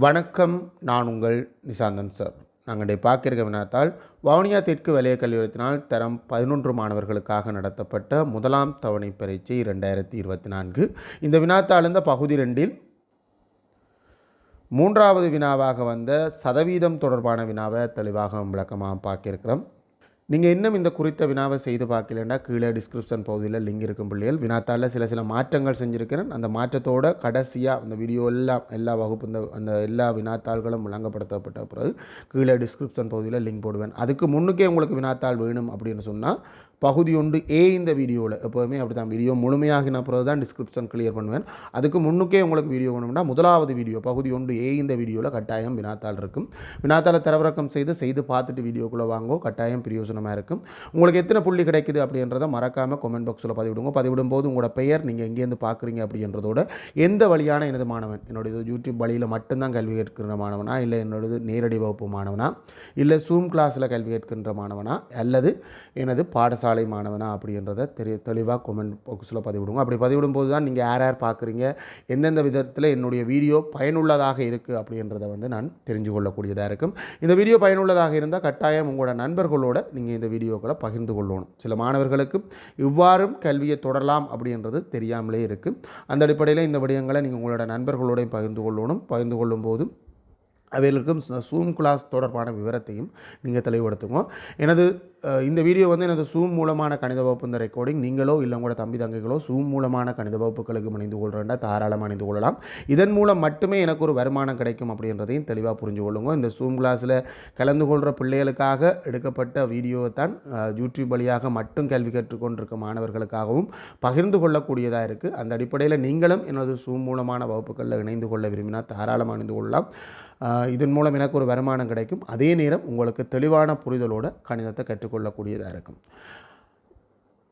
வணக்கம் நான் உங்கள் நிசாந்தன் சார். நாங்கள் இன்றைய வினாத்தால் வவுனியா தெற்கு வலய கல்லூரத்தினால் தரம் பதினொன்று மாணவர்களுக்காக நடத்தப்பட்ட முதலாம் தவணை பரீட்சை ரெண்டாயிரத்தி இருபத்தி நான்கு. இந்த வினாத்தாள் இந்த பகுதி ரெண்டில் மூன்றாவது வினாவாக வந்த சதவீதம் தொடர்பான வினாவை தெளிவாக விளக்கமாக பார்க்கிருக்கிறோம். நீங்கள் இன்னும் இந்த குறித்த வினாவை செய்து பார்க்கலன்னா கீழே டிஸ்கிரிப்ஷன் பகுதியில் லிங்க் இருக்கும் பிள்ளைகள். வினாத்தாளில் சில சில மாற்றங்கள் செஞ்சுருக்கிறேன். அந்த மாற்றத்தோட கடைசியாக அந்த வீடியோ எல்லாம் எல்லா வகுப்பு இந்த அந்த எல்லா வினாத்தாள்களும் விளங்கப்படுத்தப்பட்ட பிறகு கீழே டிஸ்கிரிப்ஷன் பகுதியில் லிங்க் போடுவேன். அதுக்கு முன்னுக்கே உங்களுக்கு வினாத்தாள் வேணும் அப்படின்னு சொன்னால் பகுதி ஒன்று ஏ இந்த வீடியோவில் எப்போதுமே அப்படி தான் வீடியோ முழுமையாகின பிறகு தான் டிஸ்கிரிப்ஷன் கிளியர் பண்ணுவேன். அதுக்கு முன்னுக்கே உங்களுக்கு வீடியோ வேணும்னா முதலாவது வீடியோ பகுதி ஒன்று ஏ இந்த வீடியோவில் கட்டாயம் வினாத்தால் இருக்கும். வினாத்தால் தரவிறக்கம் செய்து செய்து பார்த்துட்டு வீடியோக்குள்ளே வாங்கோ. கட்டாயம் பிரயோஜனமாக இருக்கும். உங்களுக்கு எத்தனை புள்ளி கிடைக்குது அப்படின்றத மறக்காமல் கமெண்ட் பாக்ஸில் பதிவிடுங்க. பதிவிடும் போது உங்களோட பெயர் நீங்கள் எங்கேருந்து பார்க்குறீங்க அப்படின்றதோட எந்த வழியான எனது மாணவன் என்னுடைய யூடியூப் வழியில் மட்டும்தான் கல்வி கேட்கின்ற மாணவனா? இல்லை என்னோடது நேரடி வகுப்பு மாணவனா? இல்லை சூம் கிளாஸில் கல்வி கேட்கின்ற மாணவனா? அல்லது எனது பாடசாலை மாணவனா அப்படின்றத தெரிய தெளிவாக கொமெண்ட் பாக்ஸில் பதிவிடுங்க. அப்படி பதிவிடும்போது தான் நீங்கள் யார் யார் பார்க்குறீங்க? எந்தெந்த விதத்தில் என்னுடைய வீடியோ பயனுள்ளதாக இருக்குது அப்படின்றத வந்து நான் தெரிஞ்சு கொள்ளக்கூடியதாக இருக்கும். இந்த வீடியோ பயனுள்ளதாக இருந்தால் கட்டாயம் உங்களோட நண்பர்களோட நீங்கள் இந்த வீடியோக்களை பகிர்ந்து கொள்ளணும். சில மாணவர்களுக்கு இவ்வாறும் கல்வியை தொடரலாம் அப்படின்றது தெரியாமலே இருக்குது அந்த அடிப்படையில் இந்த விடயங்களை நீங்கள் உங்களோட நண்பர்களோடையும் பகிர்ந்து கொள்ளணும். பகிர்ந்து கொள்ளும் போதும் அவைகளுக்கும் சூம் கிளாஸ் தொடர்பான விவரத்தையும் நீங்கள் தெளிவுபடுத்துங்க. எனது இந்த வீடியோ வந்து எனது சூம் மூலமான கணித வகுப்பு இந்த ரெக்கார்டிங் நீங்களோ இல்லை உங்களோட தம்பி தங்கைகளோ சூம் மூலமான கணித வகுப்புகளுக்கு இணைந்து கொள்கிறேன்டா தாராளமாக இணைந்து கொள்ளலாம். இதன் மூலம் மட்டுமே எனக்கு ஒரு வருமானம் கிடைக்கும் அப்படின்றதையும் தெளிவாக புரிஞ்சு கொள்ளுங்க. இந்த சூம் கிளாஸில் கலந்து கொள்கிற பிள்ளைகளுக்காக எடுக்கப்பட்ட வீடியோவை தான் யூடியூப் வழியாக மட்டும் கேள்வி கேட்டுக்கொண்டிருக்க மாணவர்களுக்காகவும் பகிர்ந்து கொள்ளக்கூடியதாக இருக்குது அந்த அடிப்படையில் நீங்களும் எனது சூம் மூலமான வகுப்புகளில் இணைந்து கொள்ள விரும்பினால் தாராளமாக இணைந்து கொள்ளலாம். இதன் மூலம் எனக்கு ஒரு வருமானம் கிடைக்கும். அதே நேரம் உங்களுக்கு தெளிவான புரிதலோட கணிதத்தை கொள்ளக்கூடியதாக இருக்கும்.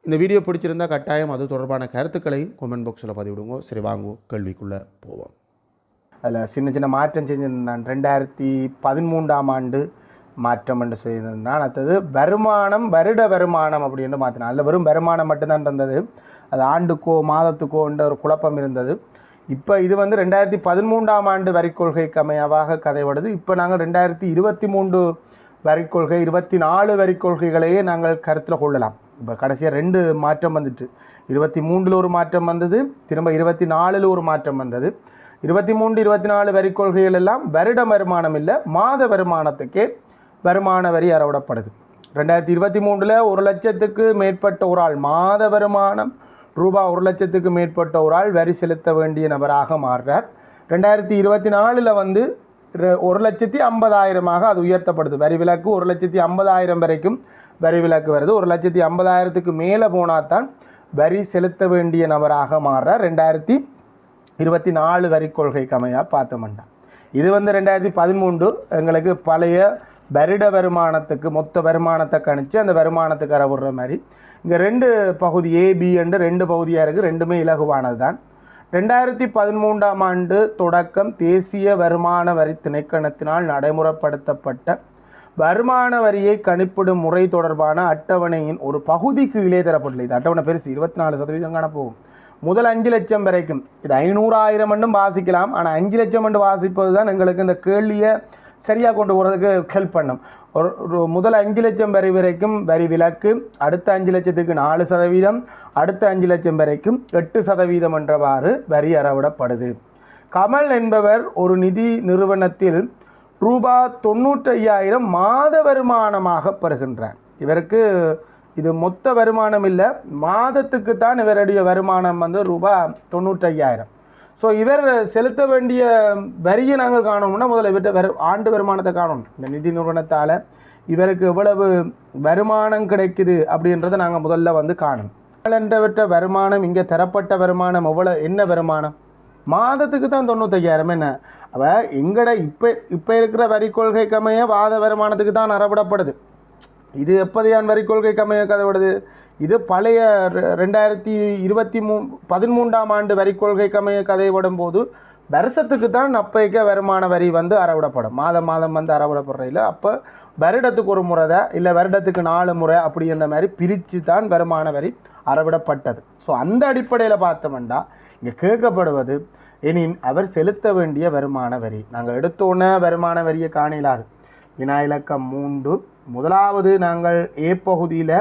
இந்த வீடியோ பிடிச்சிருந்தா கட்டாயம் அது தொடர்பான கருத்துக்களையும் கமெண்ட் பாக்ஸில் பதிவிடுங்க. சரி வாங்குவோம் கேள்விக்குள்ளே போவோம். அதில் சின்ன சின்ன மாற்றம் செஞ்சிருந்தான் ரெண்டாயிரத்தி பதிமூன்றாம் ஆண்டு மாற்றம் என்று சொல்லியிருந்தான். அடுத்தது வருமானம் வருட வருமானம் அப்படின்னு மாற்றினான். அதில் வெறும் வருமானம் மட்டும்தான் இருந்தது. அது ஆண்டுக்கோ மாதத்துக்கோ என்ற ஒரு குழப்பம் இருந்தது. இப்போ இது வந்து ரெண்டாயிரத்தி பதிமூன்றாம் ஆண்டு வரிக்கொள்கைக்கு அமையவாக கதைப்படுது இப்போ நாங்கள் ரெண்டாயிரத்தி இருபத்தி மூன்று வரிக்கொள்கை இருபத்தி நாலு வரி கொள்கைகளையே நாங்கள் கருத்தில் கொள்ளலாம். இப்போ கடைசியாக ரெண்டு மாற்றம் வந்துட்டு. இருபத்தி மூன்றில் ஒரு மாற்றம் வந்தது திரும்ப இருபத்தி நாலில் ஒரு மாற்றம் வந்தது. இருபத்தி மூன்று இருபத்தி நாலு வரிக்கொள்கைகள் எல்லாம் வருட வருமானம் இல்லை மாத வருமானத்துக்கே வருமான வரி அறவிடப்படுது. ரெண்டாயிரத்தி இருபத்தி மூன்றில் ஒரு லட்சத்துக்கு மேற்பட்ட ஒரு ஆள் மாத வருமானம் ரூபாய் ஒரு லட்சத்துக்கு மேற்பட்ட ஒரு ஆள் வரி செலுத்த வேண்டிய நபராக மாறுறார். ரெண்டாயிரத்தி இருபத்தி நாலில் வந்து ஒரு லட்சத்தி ஐம்பதாயிரமாக அது உயர்த்தப்படுது. வரி விலக்கு ஒரு லட்சத்தி ஐம்பதாயிரம் வரைக்கும் வரி விலக்கு வருது. ஒரு லட்சத்தி ஐம்பதாயிரத்துக்கு மேலே போனால் தான் வரி செலுத்த வேண்டிய நபராக மாறுறார். ரெண்டாயிரத்தி இருபத்தி நாலு வரி கொள்கை கமையாக பார்த்தோம்டா இது வந்து ரெண்டாயிரத்தி பதிமூன்று எங்களுக்கு பழைய வருட வருமானத்துக்கு மொத்த வருமானத்தை கணிச்சு அந்த வருமானத்துக்கு அறவிடுற மாதிரி. இங்கே ரெண்டு பகுதி ஏ என்று ரெண்டு பகுதியாக இருக்குது ரெண்டுமே இலகுவானது தான் ரெண்டாயிரத்தி பதிமூன்றாம் ஆண்டு தொடக்கம் தேசிய வருமான வரி திணைக்கணத்தினால் நடைமுறைப்படுத்தப்பட்ட வருமான வரியை கணிப்பிடும் முறை தொடர்பான அட்டவணையின் ஒரு பகுதிக்கு கீழே தரப்பட்டுள்ளது. இது அட்டவணை பெருசு இருபத்தி நாலு சதவீதம் காணப்போகும் முதல் அஞ்சு லட்சம் வரைக்கும். இது ஐநூறாயிரம் மட்டும் வாசிக்கலாம். ஆனால் அஞ்சு லட்சம் மட்டும் வாசிப்பது தான் எங்களுக்கு இந்த கேள்வியை சரியாக கொண்டு போகிறதுக்கு ஹெல்ப் பண்ணும். ஒரு முதல் அஞ்சு லட்சம் வரி வரைக்கும் வரி விலக்கு அடுத்த அஞ்சு லட்சத்துக்கு நாலு சதவீதம் அடுத்த அஞ்சு லட்சம் வரைக்கும் எட்டு சதவீதம் என்றவாறு வரி அறவிடப்படுது. கமல் என்பவர் ஒரு நிதி நிறுவனத்தில் ரூபா தொண்ணூற்றையாயிரம் மாத வருமானமாக பெறுகின்றார். இவருக்கு இது மொத்த வருமானம் இல்லை மாதத்துக்கு தான் இவருடைய வருமானம் வந்து ரூபா தொண்ணூற்றையாயிரம். ஸோ இவர் செலுத்த வேண்டிய வரியை நாங்கள் காணோம்னா முதல்ல இவர்கிட்ட வரு ஆண்டு வருமானத்தை காணணும் இந்த நிதி நிறுவனத்தால் இவருக்கு எவ்வளவு வருமானம் கிடைக்குது அப்படின்றத நாங்கள் முதல்ல வந்து காணணும் என்றவற்ற வருமானம் இங்கே தரப்பட்ட வருமானம் எவ்வளோ என்ன வருமானம்? மாதத்துக்கு தான் தொண்ணூத்தையாயிரம். என்ன? அவ எங்கட இப்போ இப்போ இருக்கிற வரி கொள்கை அமைய வாத வருமானத்துக்கு தான் அறவிடப்படுது இது எப்போதையான் வரி கொள்கை அமைய கதவிடுது? இது பழைய ரெ- ரெண்டாயிரத்தி இருபத்தி மூ பதிமூன்றாம் ஆண்டு வரி கொள்கை கமைய கதைப்படும் போது வருஷத்துக்கு தான் அப்பைக்க வருமான வரி வந்து அறவிடப்படும். மாதம் மாதம் வந்து அறவிடப்படுறையில் அப்போ வருடத்துக்கு ஒரு முறை தான் இல்லை வருடத்துக்கு நாலு முறை அப்படின்ற மாதிரி பிரித்து தான் வருமான வரி அறவிடப்பட்டது. ஸோ அந்த அடிப்படையில் பார்த்தோம்னா இங்கே கேட்கப்படுவது எனின் அவர் செலுத்த வேண்டிய வருமான வரி. நாங்கள் எடுத்தோன்னே வருமான வரியை காணலாது வினா இலக்கம் மூன்று. முதலாவது நாங்கள் ஏ பகுதியில்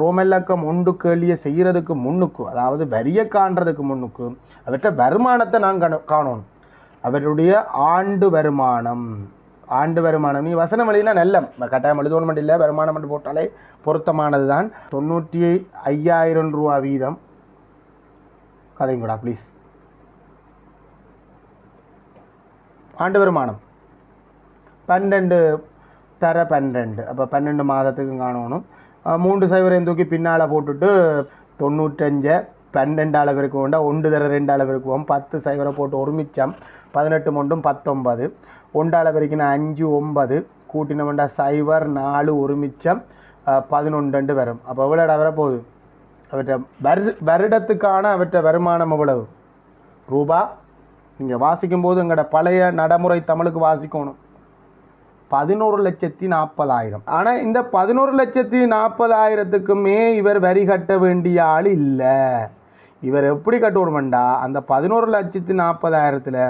ரோமெல்லக்கம் உண்டு கேள்வியை செய்கிறதுக்கு முன்னுக்கு அதாவது வரியை காண்றதுக்கு முன்னுக்கு அவற்ற வருமானத்தை நான் காணணும் அவருடைய ஆண்டு வருமானம் ஆண்டு வருமானம் நீ வசனம் எழுதினா நல்ல கட்டாயம் எழுதணும் இல்லை வருமானம் மட்டும் போட்டாலே பொருத்தமானது தான் தொண்ணூற்றி ஐயாயிரம் ரூபா வீதம். கதைங்கடா ப்ளீஸ் ஆண்டு வருமானம். பன்னெண்டு தர பன்னெண்டு. அப்போ பன்னெண்டு மாதத்துக்கும் காணணும். மூன்று சைவரையும் தூக்கி பின்னால் போட்டுட்டு தொண்ணூற்றஞ்சை பன்னெண்டு அளவிற்கு உண்டா ஒன்று தர ரெண்டு அளவிற்குவோம் பத்து சைவரை போட்டு ஒருமிச்சம் பதினெட்டு மொண்டும் பத்தொன்பது. ஒன்று அளவிற்கு அஞ்சு ஒன்பது. கூட்டினோம்டா சைவர் நாலு ஒருமிச்சம் பதினொன்று பதினொன்று வரும். அப்போ எவ்வளோடா வரப்போகுது? அவற்றை வரு வருடத்துக்கான அவற்றை வருமானம் எவ்வளவு? ரூபா. நீங்கள் வாசிக்கும் போது எங்களோட பழைய நடைமுறை தமிழுக்கு வாசிக்கணும். பதினோரு லட்சத்தி நாற்பதாயிரம். ஆனால் இந்த பதினோரு லட்சத்தி நாற்பதாயிரத்துக்குமே இவர் வரி கட்ட வேண்டிய ஆள் இல்லை. இவர் எப்படி கட்டணுமெண்டா அந்த பதினோரு லட்சத்தி நாற்பதாயிரத்தில்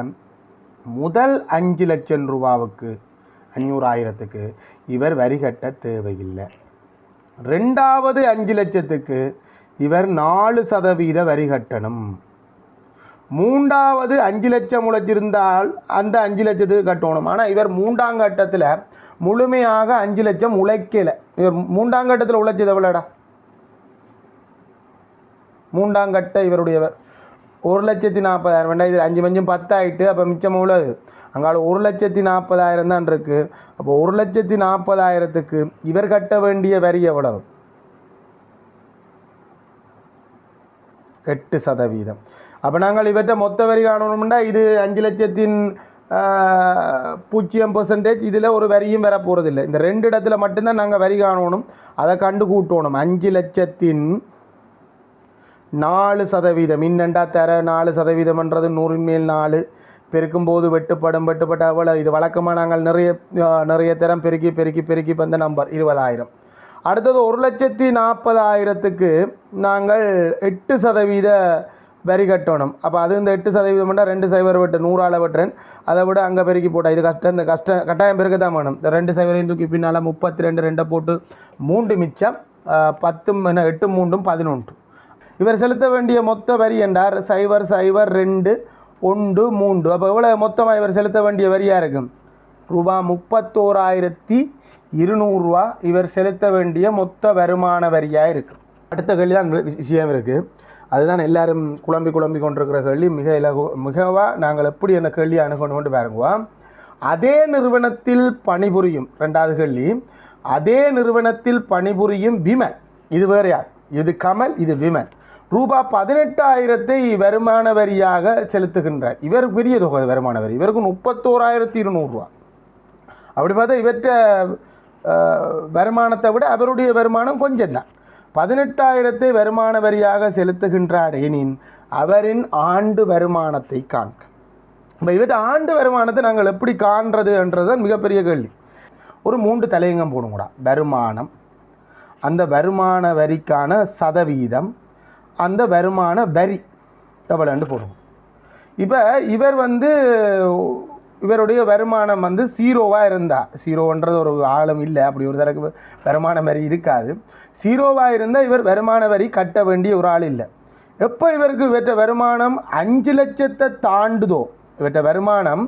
முதல் அஞ்சு லட்சம் ரூபாவுக்கு அஞ்சூறாயிரத்துக்கு இவர் வரி கட்ட தேவையில்லை. ரெண்டாவது அஞ்சு லட்சத்துக்கு இவர் நாலு சதவீத வரி கட்டணும். மூன்றாவது அஞ்சு லட்சம் உழைச்சிருந்தால் அந்த அஞ்சு லட்சத்துக்கு கட்டணும். ஆனால் இவர் மூன்றாம் கட்டத்தில் முழுமையாக அஞ்சு லட்சம் உழைக்கலை. இவர் மூன்றாம் கட்டத்தில் உழைச்சது எவ்வளோடா? மூன்றாம் கட்ட இவருடையவர். ஒரு லட்சத்தி நாற்பதாயிரம். வேண்டாம் இது அஞ்சு மஞ்சம் பத்தாயிட்டு அப்போ மிச்சம் உள்ளது அங்கால ஒரு லட்சத்தி நாற்பதாயிரம் தான் இருக்குது அப்போ ஒரு லட்சத்தி நாற்பதாயிரத்துக்கு இவர் கட்ட வேண்டிய வரி எவ்வளவு? எட்டு சதவீதம். அப்போ நாங்கள் இவற்றை மொத்த வரி காணணும்னா இது அஞ்சு லட்சத்தின் பூஜ்ஜியம் பர்சன்டேஜ் இதில் ஒரு வரியும் வர போகிறதில்லை இந்த ரெண்டு இடத்துல மட்டும்தான் நாங்கள் வரி காணணும். அதை கண்டு கூட்டணும் அஞ்சு லட்சத்தின் நாலு சதவீதம். இன்னண்டா தர நாலு சதவீதம்ன்றது நூறின் மேல் நாலு. பெருக்கும்போது வெட்டுப்படும் வெட்டுப்பட்ட அவ்வளோ இது வழக்கமாக நாங்கள் நிறைய நிறைய தரம் பெருக்கி பெருக்கி பெருக்கி வந்த நம்பர் இருபதாயிரம். அடுத்தது ஒரு லட்சத்தி நாற்பதாயிரத்துக்கு நாங்கள் எட்டு சதவீத வரி கட்டணும். அப்போ அது இந்த எட்டு சதவீதம்னா ரெண்டு சைபர் வெட்டு நூறால் வெட்டுறேன். அதை விட அங்கே பெருக்கி போட்டால் இது கஷ்டம். இந்த கஷ்டம் கட்டாயம் பெருக்க தான் வேணும். இந்த ரெண்டு சைபரையும் தூக்கி பின்னால் முப்பத்தி ரெண்டு ரெண்டை போட்டு மூன்று மிச்சம் பத்தும் என்ன, எட்டு மூன்றும் பதினொன்று. இவர் செலுத்த வேண்டிய மொத்த வரி என்றார். சைபர் சைபர் ரெண்டு ஒன்று மூன்று. அப்போ எவ்வளோ மொத்தமாக இவர் செலுத்த வேண்டிய வரியாக இருக்கும்? ரூபா முப்பத்தோராயிரத்தி இருநூறுவா இவர் செலுத்த வேண்டிய மொத்த வருமான வரியாக இருக்கு அடுத்த கேள்வி தான் விஷயம் இருக்குது அதுதான் எல்லாரும் குழம்பி குழம்பி கொண்டிருக்கிற கேள்வி. மிக இலகு மிகவா நாங்கள் எப்படி அந்த கேள்வியை அணுகணும்னு பாருங்குவோம் அதே நிறுவனத்தில் பணிபுரியும் ரெண்டாவது கேள்வி. அதே நிறுவனத்தில் பணிபுரியும் விமன் இது வேற யார்? இது கமல் இது விமன் ரூபா பதினெட்டாயிரத்தை வருமான வரியாக செலுத்துகின்றார். இவர் பெரிய தொகை வருமான வரி. இவருக்கு முப்பத்தோராயிரத்தி இருநூறுவா அப்படி பார்த்தா இவற்ற வருமானத்தை விட அவருடைய வருமானம் கொஞ்சம் தான் பதினெட்டாயிரத்தை வருமான வரியாக செலுத்துகின்றார் எனின் அவரின் ஆண்டு வருமானத்தை காண்க. இப்போ இவற்றை ஆண்டு வருமானத்தை நாங்கள் எப்படி காண்றது என்றதுதான் மிகப்பெரிய கேள்வி. ஒரு மூன்று தலையங்கம் போடுங்கடா. வருமானம் அந்த வருமான வரிக்கான சதவீதம் அந்த வருமான வரி எவ்வளோன்னு போடுவோம். இப்போ இவர் வந்து இவருடைய வருமானம் வந்து ஜீரோவாக இருந்தா ஜீரோன்றது ஒரு ஆழம் இல்லை அப்படி ஒரு தரக்கு வருமானம் வரி இருக்காது. ஜீரோவாக இருந்தால் இவர் வருமான வரி கட்ட வேண்டிய ஒரு ஆள் இல்லை. எப்போ இவருக்கு இவற்ற வருமானம்? அஞ்சு லட்சத்தை தாண்டுதோ. இவற்ற வருமானம்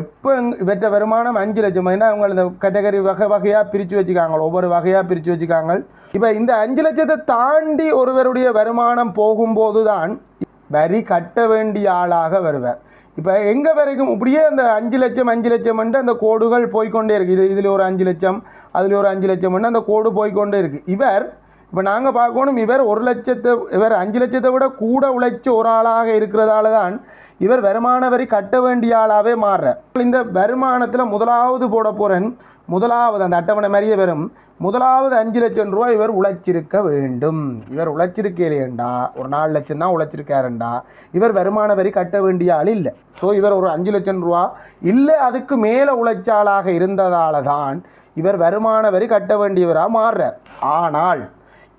எப்போ இவற்ற வருமானம் அஞ்சு லட்சம்? ஏன்னா அவங்க இந்த கேட்டகரி வகை வகையாக பிரித்து வச்சுக்காங்க. ஒவ்வொரு வகையாக பிரித்து வச்சுக்காங்க. இப்போ இந்த அஞ்சு லட்சத்தை தாண்டி ஒருவருடைய வருமானம் போகும்போது தான் வரி கட்ட வேண்டிய ஆளாக வருவார். இப்போ எங்கே வரைக்கும் இப்படியே அந்த அஞ்சு லட்சம் அஞ்சு லட்சம் அந்த கோடுகள் போய்கொண்டே இருக்குது இது இதில் ஒரு அஞ்சு லட்சம் அதில் ஒரு அஞ்சு லட்சம்னு அந்த கோடு போய்க்கொண்டே இருக்குது இவர் இப்போ நாங்கள் பார்க்கணும் இவர் ஒரு லட்சத்தை இவர் அஞ்சு லட்சத்தை விட கூட உழைச்ச ஒரு ஆளாக இருக்கிறதால தான் இவர் வருமான வரி கட்ட வேண்டிய ஆளாகவே மாறுறார். இந்த வருமானத்தில் முதலாவது போட போகிறேன் முதலாவது அந்த அட்டவணை மாதிரியே வரும். முதலாவது அஞ்சு லட்சம் ரூபா இவர் உழைச்சிருக்க வேண்டும். இவர் உழைச்சிருக்கேண்டா ஒரு நாலு லட்சம் தான் உழைச்சிருக்காருண்டா. இவர் வருமான வரி கட்ட வேண்டிய ஆள் இல்லை. ஸோ இவர் ஒரு அஞ்சு லட்சம் ரூபா இல்லை அதுக்கு மேலே உழைச்சாளாக இருந்ததால் தான் இவர் வருமான வரி கட்ட வேண்டியவராக மாறுறார். ஆனால்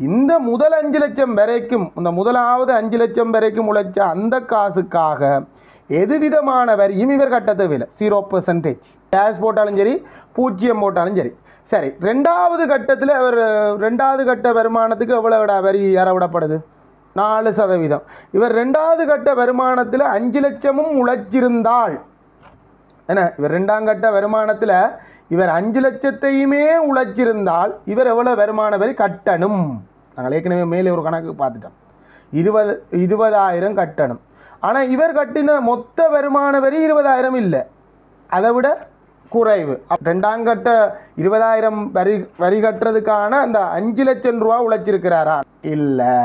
இந்த முதல் அஞ்சு லட்சம் வரைக்கும் இந்த முதலாவது அஞ்சு லட்சம் வரைக்கும் உழைச்ச அந்த காசுக்காக எதுவிதமான வரியும் இவர் கட்ட தேவையில்லை. ஜீரோ பெர்சன்டேஜ் கேஷ் போட்டாலும் சரி பூஜ்ஜியம் போட்டாலும் சரி. சரி ரெண்டாவது கட்டத்தில் அவர் ரெண்டாவது கட்ட வருமானத்துக்கு எவ்வளோ வரி ஏறவிடப்படுது? நாலு சதவீதம். இவர் ரெண்டாவது கட்ட வருமானத்தில் அஞ்சு லட்சமும் உழைச்சிருந்தால் என்ன? இவர் ரெண்டாம் கட்ட வருமானத்தில் இவர் அஞ்சு லட்சத்தையுமே உழைச்சிருந்தால் இவர் எவ்வளோ வருமான வரி கட்டணும்? நாங்கள் ஏற்கனவே மேலே ஒரு கணக்கு பார்த்துட்டோம். இருபது இருபதாயிரம் கட்டணும். ஆனால் இவர் கட்டின மொத்த வருமான வரி இருபதாயிரம் இல்லை. அதை விட குறைவு. ரெண்டாம் கட்ட இருபதாயிரம் வரி வரி கட்டுறதுக்கான அந்த அஞ்சு லட்சம் ரூபா உழைச்சிருக்கிறாரா? இல்லை.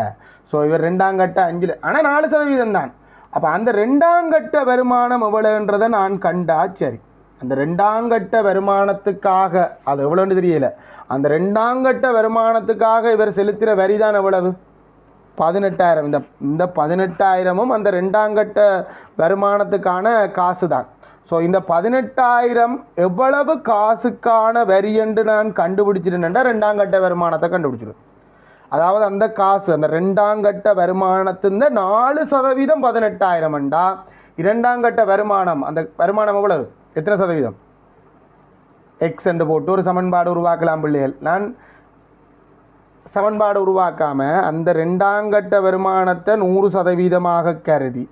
ஸோ இவர் ரெண்டாம் கட்ட அஞ்சு ஆனால் நாலு சதவீதம் தான் அப்போ அந்த ரெண்டாம் கட்ட வருமானம் எவ்வளோன்றதை நான் கண்டா சரி. அந்த ரெண்டாங்கட்ட வருமானத்துக்காக அது எவ்வளோன்னு தெரியல. அந்த ரெண்டாங்கட்ட வருமானத்துக்காக இவர் செலுத்தின வரி தான் எவ்வளவு? பதினெட்டாயிரம். இந்த இந்த பதினெட்டாயிரமும் அந்த ரெண்டாங்கட்ட வருமானத்துக்கான காசு தான். ஸோ இந்த பதினெட்டாயிரம் எவ்வளவு காசுக்கான வரி என்று நான் கண்டுபிடிச்சிருந்தேன்டா ரெண்டாங்கட்ட வருமானத்தை கண்டுபிடிச்சிடும். அதாவது அந்த காசு அந்த ரெண்டாங்கட்ட வருமானத்தின் நாலு சதவீதம் பதினெட்டாயிரம்டா இரண்டாங்கட்ட வருமானம் அந்த வருமானம் எவ்வளவு? எத்தனை சதவீதம்? எக்ஸ் என்று போட்டு ஒரு சமன்பாடு உருவாக்கலாம் பிள்ளைகள். நான் சமன்பாடு உருவாக்காமல் அந்த ரெண்டாங்கட்ட வருமானத்தை நூறு சதவீதமாக கருதி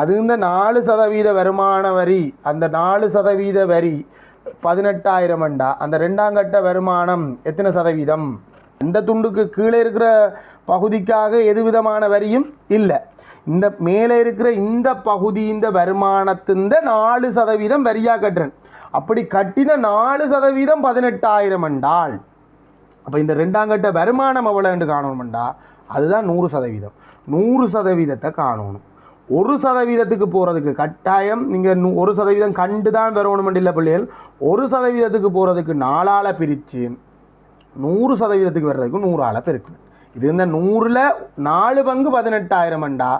அது இந்த நாலு சதவீத வருமான வரி அந்த நாலு சதவீத வரி பதினெட்டாயிரம் அண்டா. அந்த ரெண்டாங்கட்ட வருமானம் எத்தனை சதவீதம்? இந்த துண்டுக்கு கீழே இருக்கிற பகுதிக்காக எது விதமான வரியும் இல்லை. இந்த மேலே இருக்கிற இந்த பகுதி இந்த வருமானத்திந்த நாலு சதவீதம் வரியாக கட்டுறேன். அப்படி கட்டின நாலு சதவீதம் பதினெட்டாயிரம் என்றால் அப்போ இந்த ரெண்டாம் கட்ட வருமானம் எவ்வளோன்னு காணணும்டா அதுதான் நூறு சதவீதம். நூறு சதவீதத்தை காணணும். ஒரு சதவீதத்துக்கு போகிறதுக்கு கட்டாயம் நீங்கள் ஒரு சதவீதம் கண்டு தான் வரணும் இல்லை பிள்ளைகள். ஒரு சதவீதத்துக்கு போகிறதுக்கு நாலால் பிரித்து நூறு சதவீதத்துக்கு வர்றதுக்கு நூறால் பெருக்கணும். இது இந்த நூறில் நாலு பங்கு பதினெட்டாயிரம்டா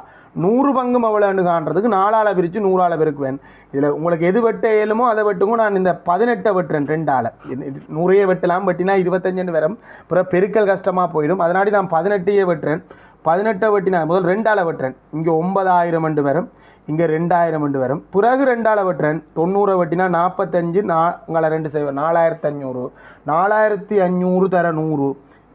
நூறு பங்கு அவ்வளோன்னு காண்றதுக்கு நாலால் பிரித்து நூறால் பெருக்குவேன் இதில் உங்களுக்கு எது வெட்ட இயலுமோ அதை வெட்டுங்க நான் இந்த பதினெட்டை வெட்டுறேன் ரெண்டால் நூறையே வெட்டலாம் வெட்டினா இருபத்தஞ்சுன்னு வரும். அப்புறம் பெருக்கல் கஷ்டமாக போயிடும். அதனாடி நான் பதினெட்டையே வெட்டுறேன். பதினெட்டை வெட்டினா முதல் ரெண்டால் வெட்டுறேன். இங்கே ஒன்பதாயிரம் அண்டு வரும். இங்கே ரெண்டாயிரம் அண்டு வரும். பிறகு ரெண்டால் வெட்டுறேன். தொண்ணூறை வெட்டினா நாற்பத்தஞ்சு நாங்களை ரெண்டு செய்வேன் நாலாயிரத்தி அஞ்சூறு நாலாயிரத்தி அஞ்சூறு தர நூறு.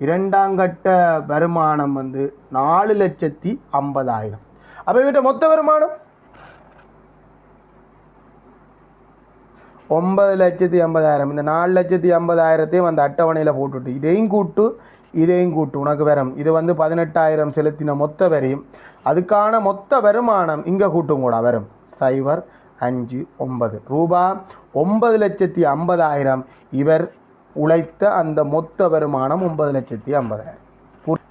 இரண்டாங்கட்ட வருமானம் வந்து நாலு லட்சத்தி ஐம்பதாயிரம். அப்போ இவற்ற மொத்த வருமானம்? ஒன்பது லட்சத்தி ஐம்பதாயிரம். இந்த நாலு லட்சத்தி ஐம்பதாயிரத்தையும் அந்த அட்டவணையில் போட்டுட்டு இதையும் கூட்டு இதையும் கூட்டு. உனக்கு வரும். இது வந்து பதினெட்டாயிரம் செலுத்தின மொத்த வரியும். அதுக்கான மொத்த வருமானம் இங்கே கூட்டும் கூட வரும். சைபர் அஞ்சு ஒன்பது. ரூபா ஒன்பது லட்சத்தி ஐம்பதாயிரம். இவர் உழைத்த அந்த மொத்த வருமானம் ஒன்பது லட்சத்தி ஐம்பதாயிரம்.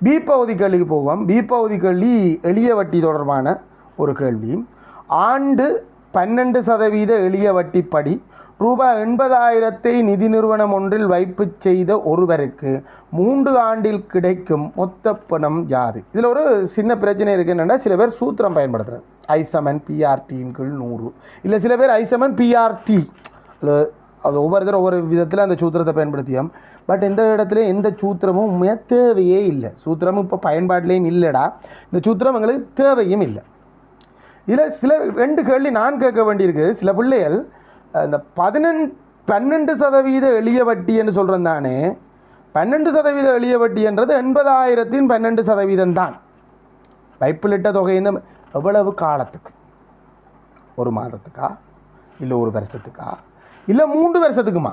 பி பகுதி கேள்விக்கு போவோம். பி பகுதி கேள்வி எளிய வட்டி தொடர்பான ஒரு கேள்வி. ஆண்டு பன்னெண்டு சதவீத எளிய வட்டிப்படி ரூபாய் எண்பதாயிரத்தை நிதி நிறுவனம் ஒன்றில் வைப்பு செய்த ஒருவருக்கு மூன்று ஆண்டில் கிடைக்கும் மொத்த பணம் யாது? இதில் ஒரு சின்ன பிரச்சனை இருக்கு. என்னென்னா சில பேர் சூத்திரம் பயன்படுத்துகிறார் ஐசமன் பிஆர்டியின் கீழ் நூறு. இல்லை சில பேர் ஐசமன் பிஆர்டி அது ஒவ்வொருத்தரும் ஒவ்வொரு விதத்தில் அந்த சூத்திரத்தை பயன்படுத்தியோம். பட் இந்த இடத்துல எந்த சூத்திரமும் உண்மையாக தேவையே இல்லை. சூத்திரமும் இப்போ பயன்பாட்டிலையும் இல்லைடா. இந்த சூத்திரம் எங்களுக்கு தேவையும் இல்லை. இதில் சில ரெண்டு கேள்வி நான் கேட்க வேண்டியிருக்கு. சில பிள்ளைகள் இந்த பதினெண் பன்னெண்டு சதவீத எளிய வட்டி என்று சொல்கிறேன் தானே. பன்னெண்டு சதவீத எளிய வட்டின்றது எண்பதாயிரத்தின் பன்னெண்டு சதவீதம் தான். வைப்பிலிட்ட தொகை இந்த எவ்வளவு காலத்துக்கு? ஒரு மாதத்துக்கா? இல்லை ஒரு வருஷத்துக்கா? இல்லை மூன்று வருஷத்துக்குமா?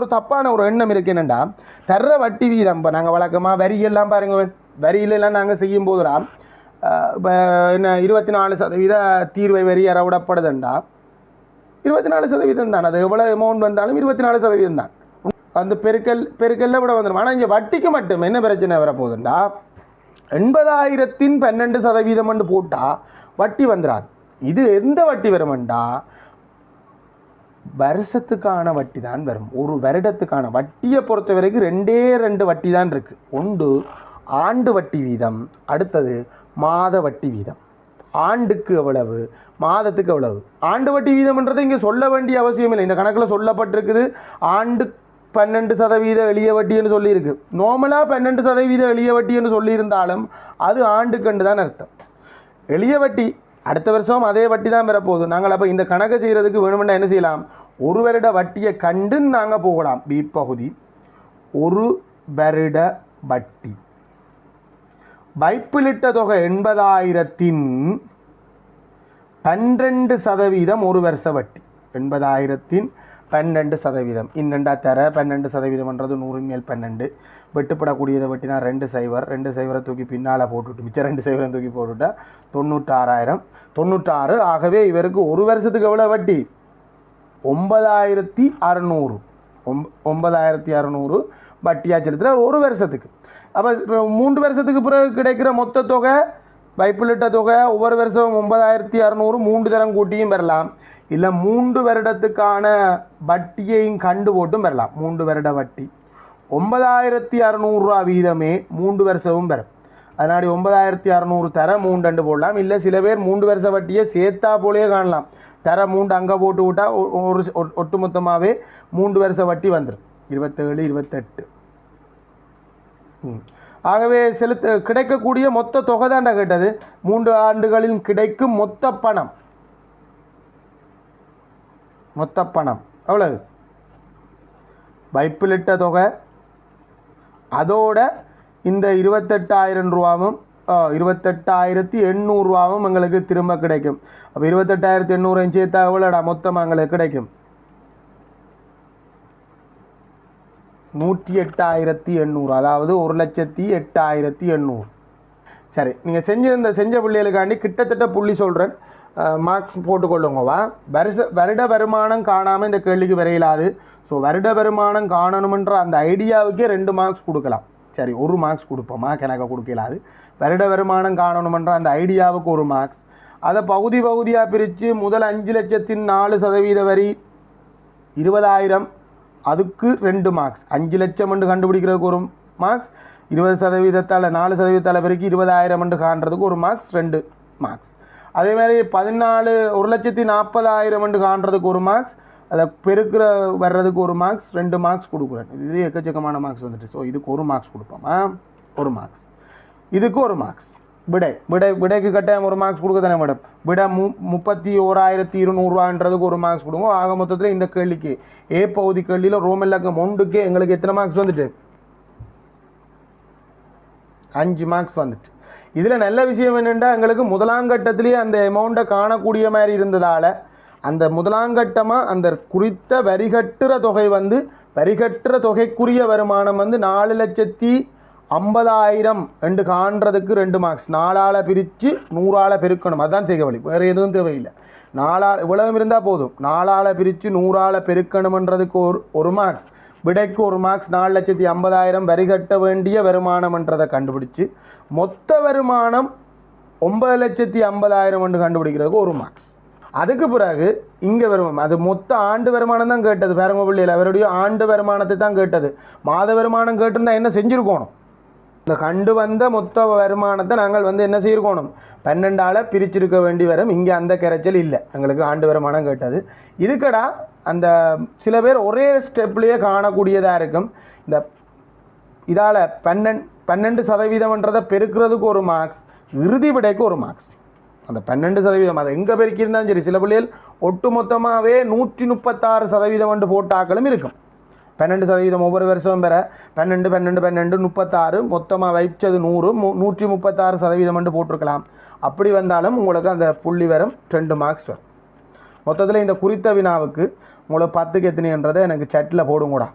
ஒரு தப்பான ஒரு எண்ணம் இருக்கு என்னண்டா? தர்ற வட்டி வீதம் இப்போ நாங்கள் வழக்கமாக வரியெல்லாம் பாருங்க வரியிலெல்லாம் நாங்கள் செய்யும் போதுடா இப்போ என்ன இருபத்தி நாலு சதவீத தீர்வை வரி அறவிடப்படுதுண்டா இருபத்தி நாலு சதவீதம் தான் அது எவ்வளோ அமௌண்ட் வந்தாலும் இருபத்தி நாலு சதவீதம் தான். அந்த பெருக்கல் பெருக்கல்ல விட வந்துடும் ஆனால் இங்கே வட்டிக்கு மட்டும் என்ன பிரச்சனை வரப்போகுதுண்டா? எண்பதாயிரத்தின் பன்னெண்டு சதவீதம் போட்டால் வட்டி வந்துடாது இது எந்த வட்டி வருமெண்டா? வருஷத்துக்கான வட்டி தான் வரும். ஒரு வருடத்துக்கான வட்டியை பொறுத்த வரைக்கும் ரெண்டே ரெண்டு வட்டி தான் இருக்குது ஒன்று ஆண்டு வட்டி வீதம் அடுத்தது மாத வட்டி வீதம். ஆண்டுக்கு எவ்வளவு மாதத்துக்கு எவ்வளவு? ஆண்டு வட்டி வீதம்ன்றதை இங்கே சொல்ல வேண்டிய அவசியம் இல்லை. இந்த கணக்கில் சொல்லப்பட்டிருக்குது ஆண்டு பன்னெண்டு சதவீத எளிய வட்டின்னு சொல்லியிருக்கு. நார்மலாக பன்னெண்டு சதவீத எளிய வட்டின்னு சொல்லியிருந்தாலும் அது ஆண்டுக்கண்டு தான் அர்த்தம். எளிய வட்டி அடுத்த வருஷம் அதே வட்டி தான் பெறப்போகுது. நாங்கள் அப்போ இந்த கணக்கு செய்கிறதுக்கு வேணுமென்னா என்ன செய்யலாம்? ஒரு வருட வட்டியை கண்டு நாங்கள் போகலாம். பி பகுதி. ஒரு வருட வட்டி. வைப்பிலிட்ட தொகை எண்பதாயிரத்தின் பன்னிரெண்டு சதவீதம் ஒரு வருஷ வட்டி. எண்பதாயிரத்தின் பன்னெண்டு சதவீதம். இன்னெண்டா தர பன்னெண்டு சதவீதம்ன்றது நூறு மேல் பன்னெண்டு. வெட்டுப்படக்கூடியதை வெட்டினா ரெண்டு சைவர் ரெண்டு சைவரை தூக்கி பின்னால் போட்டுவிட்டு மிச்சம் ரெண்டு சைவரை தூக்கி போட்டுவிட்டா தொண்ணூற்றாறாயிரம். தொண்ணூற்றாறு ஆகவே இவருக்கு ஒரு வருஷத்துக்கு எவ்வளோ வட்டி? ஒன்பதாயிரத்தி அறநூறு. ஒம்ப ஒன்பதாயிரத்தி அறநூறு வட்டியாக செலுத்துகிறார் ஒரு வருஷத்துக்கு. அப்போ மூன்று வருஷத்துக்கு பிறகு கிடைக்கிற மொத்த தொகை வைப்பிலிட்ட தொகை ஒவ்வொரு வருஷம் ஒன்பதாயிரத்தி அறநூறு மூன்று தரம் கூட்டியும் பெறலாம். இல்லை மூன்று வருடத்துக்கான வட்டியையும் கண்டு போட்டும் பெறலாம். மூன்று வருட வட்டி. ஒன்பதாயிரத்தி அறநூறுரூவா வீதமே மூன்று வருஷமும் பெறும். அதனாடி ஒன்பதாயிரத்தி அறநூறு தர மூண்டண்டு போடலாம். இல்லை சில பேர் மூன்று வருஷ வட்டியை சேர்த்தா போலேயே காணலாம். தர மூண்டு அங்கே போட்டு விட்டால் ஒரு ஒ- ஒட்டுமொத்தமாகவே மூன்று வருஷ வட்டி வந்துடும் இருபத்தேழு இருபத்தெட்டு. ம். ஆகவே செலுத்த கிடைக்கக்கூடிய மொத்த தொகை தாண்டா கேட்டது. மூன்று ஆண்டுகளில் கிடைக்கும் மொத்த பணம். மொத்த பணம். அவ்வளவு. வைப்பிலிட்ட தொகை அதோட இந்த இருபத்தெட்டாயிரம் ரூபாவும் இருபத்தெட்டாயிரத்தி எண்ணூறுரூவாவும் எங்களுக்கு திரும்ப கிடைக்கும். அப்போ இருபத்தெட்டாயிரத்தி எண்ணூறு சேர்த்தா எவ்வளோடா மொத்தமாக எங்களுக்கு கிடைக்கும்? நூற்றி எட்டாயிரத்தி எண்ணூறு அதாவது ஒரு லட்சத்தி எட்டாயிரத்தி எண்ணூறு. சரி நீங்கள் செஞ்சிருந்த செஞ்ச பிள்ளைகளுக்காண்டி கிட்டத்தட்ட புள்ளி சொல்கிறேன் மார்க்ஸ் போட்டுக்கொள்ளுங்கவா. வருஷ வருட வருமானம் காணாமல் இந்த கேள்விக்கு விரையிலாது. ஸோ வருட வருமானம் காணணுமன்ற அந்த ஐடியாவுக்கே ரெண்டு மார்க்ஸ் கொடுக்கலாம். சரி ஒரு மார்க்ஸ் கொடுப்போமா? கொடுக்கல கொடுக்கலாது. வருட வருமானம் காணணுமன்ற அந்த ஐடியாவுக்கு ஒரு மார்க்ஸ் அதை பகுதி பகுதியாக பிரித்து முதல் அஞ்சு லட்சத்தின் நாலு சதவீத வரி இருபதாயிரம். அதுக்கு ரெண்டு மார்க்ஸ் அஞ்சு லட்சம் என்று கண்டுபிடிக்கிறதுக்கு ஒரு மார்க்ஸ் இருபது சதவீதத்தால் நாலு சதவீதத்தால் பிறகு இருபதாயிரம் என்று காண்றதுக்கு ஒரு மார்க்ஸ் ரெண்டு மார்க்ஸ் அதே மாதிரி பதினாலு ஒரு லட்சத்தி நாற்பதாயிரம் என்று காண்றதுக்கு ஒரு மார்க்ஸ் அதை பெருக்கிற வர்றதுக்கு ஒரு மார்க்ஸ் ரெண்டு மார்க்ஸ் கொடுக்குறேன். இது எக்கச்சக்கமான மார்க்ஸ் வந்துட்டு. ஸோ இதுக்கு ஒரு மார்க்ஸ் கொடுப்போமா. ஒரு மார்க்ஸ் இதுக்கு ஒரு மார்க்ஸ் விடை. விடை விடைக்கு கட்டாயம் ஒரு மார்க்ஸ் கொடுக்க தானே மேடம் விடை மு முப்பத்தி ஓராயிரத்தி இருநூறுவான்றதுக்கு ஒரு மார்க்ஸ் கொடுங்க. ஆக மொத்தத்தில் இந்த கேள்விக்கு ஏ பகுதி கேள்வியில் ரோமெல்லக்கம் ஒன்றுக்கே எங்களுக்கு எத்தனை மார்க்ஸ் வந்துட்டு? அஞ்சு மார்க்ஸ் வந்துட்டு. இதில் நல்ல விஷயம் என்னென்னா எங்களுக்கு முதலாம் கட்டத்திலேயே அந்த அமௌண்ட்டை காணக்கூடிய மாதிரி இருந்ததால் அந்த முதலாங்கட்டமாக அந்த குறித்த வரிகட்டுற தொகை வந்து வரிகட்டுற தொகைக்குரிய வருமானம் வந்து நாலு லட்சத்தி ஐம்பதாயிரம் ரெண்டு காண்றதுக்கு ரெண்டு மார்க்ஸ் நாலால் பிரித்து நூறால் பெருக்கணும். அதுதான் செய்க வழி. வேறு எதுவும் தேவையில்லை. நாலா இவ்வளவு இருந்தால் போதும். நாலால் பிரித்து நூறால் பெருக்கணுமன்றதுக்கு ஒரு ஒரு மார்க்ஸ் விடைக்கு ஒரு மார்க்ஸ் நாலு லட்சத்தி ஐம்பதாயிரம் வரி கட்ட வேண்டிய வருமானம்ன்றதை கண்டுபிடிச்சு மொத்த வருமானம் ஒன்பது லட்சத்தி ஐம்பதாயிரம் என்று கண்டுபிடிக்கிறதுக்கு ஒரு மார்க்ஸ் அதுக்கு பிறகு இங்கே வருமானம் அது மொத்த ஆண்டு வருமானம் தான் கேட்டது. பேரங்கோபள்ளியில் அவருடைய ஆண்டு வருமானத்தை தான் கேட்டது. மாத வருமானம் கேட்டிருந்தா என்ன செஞ்சுருக்கணும்? இந்த கண்டு வந்த மொத்த வருமானத்தை நாங்கள் வந்து என்ன செய்யிருக்கணும்? பன்னெண்டால் பிரிச்சிருக்க வேண்டி வரும். இங்கே அந்த கரைச்சல் இல்லை. எங்களுக்கு ஆண்டு வருமானம் கேட்டது. இதுக்கடா அந்த சில பேர் ஒரே ஸ்டெப்லேயே காணக்கூடியதாக இருக்கும். இந்த இதால் பன்னெண்டு பன்னெண்டு சதவீதம்ன்றதை பெருக்கிறதுக்கு ஒரு மார்க்ஸ் இறுதி விடைக்கு ஒரு மார்க்ஸ் அந்த பன்னெண்டு சதவீதம் அதை எங்கே பெருக்கியிருந்தாலும் சரி சில பிள்ளைகள் ஒட்டு மொத்தமாகவே நூற்றி முப்பத்தாறு சதவீதம் வந்து போட்டாக்களும் இருக்கும். பன்னெண்டு சதவீதம் ஒவ்வொரு வருஷமும் பெற பன்னெண்டு பன்னெண்டு பன்னெண்டு முப்பத்தாறு மொத்தமாக வைச்சது நூறு மு நூற்றி முப்பத்தாறு சதவீதம் வந்து போட்டிருக்கலாம். அப்படி வந்தாலும் உங்களுக்கு அந்த புள்ளி வரும் ரெண்டு மார்க்ஸ் வரும். மொத்தத்தில் இந்த குறித்த வினாவுக்கு உங்களுக்கு பத்துக்கு எத்தனைன்றதை எனக்கு சட்டில் போடுங்கூடா.